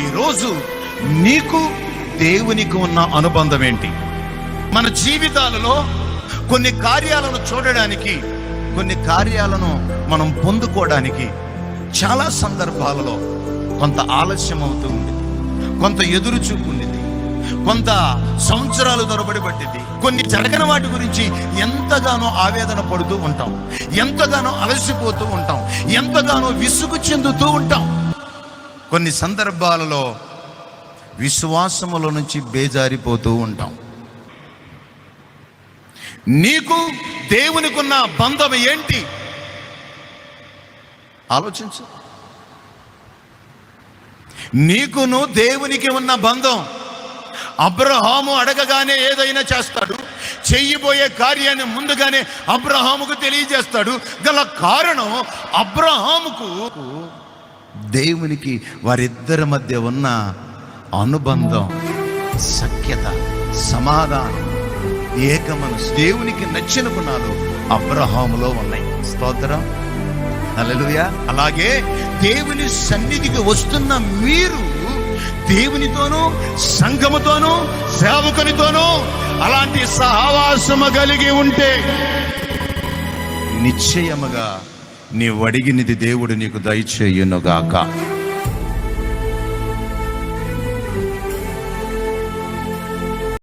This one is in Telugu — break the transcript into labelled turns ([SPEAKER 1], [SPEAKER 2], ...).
[SPEAKER 1] ఈరోజు నీకు దేవునికి ఉన్న అనుబంధం ఏంటి మన జీవితాలలో కొన్ని కార్యాలను చూడడానికి కొన్ని కార్యాలను మనం పొందుకోవడానికి చాలా సందర్భాలలో కొంత ఆలస్యం అవుతూ ఉంది. కొంత ఎదురు చూపు కొంత సంవత్సరాలు తరబడి పట్టింది. కొన్ని జరగని వాటి గురించి ఎంతగానో ఆవేదన పడుతూ ఉంటాం. ఎంతగానో అలసిపోతూ ఉంటాం. ఎంతగానో విసుగు చెందుతూ ఉంటాం. కొన్ని సందర్భాలలో విశ్వాసముల నుంచి బేజారిపోతూ ఉంటాం. నీకు దేవునికున్న బంధం ఏంటి? ఆలోచించు. నీకును దేవునికి ఉన్న బంధం. అబ్రహాము అడగగానే ఏదైనా చేస్తాడు. చెయ్యిపోయే కార్యాన్ని ముందుగానే అబ్రహాముకు తెలియజేస్తాడు. గల కారణం అబ్రహాముకు దేవునికి వారిద్దరి మధ్య ఉన్న అనుబంధం సఖ్యత సమాధానం ఏకమనసు దేవునికి నచ్చిన గుణాలు అబ్రహాములో ఉన్నాయి. స్తోత్రం. అలలుయా అలాగే దేవుని సన్నిధికి వస్తున్న మీరు దేవునితోనూ సంఘముతోనూ సేవకునితోనూ అలాంటి సహవాసము కలిగి ఉంటే నిశ్చయముగా నీవు అడిగినది దేవుడు నీకు దయచేయునుగాక.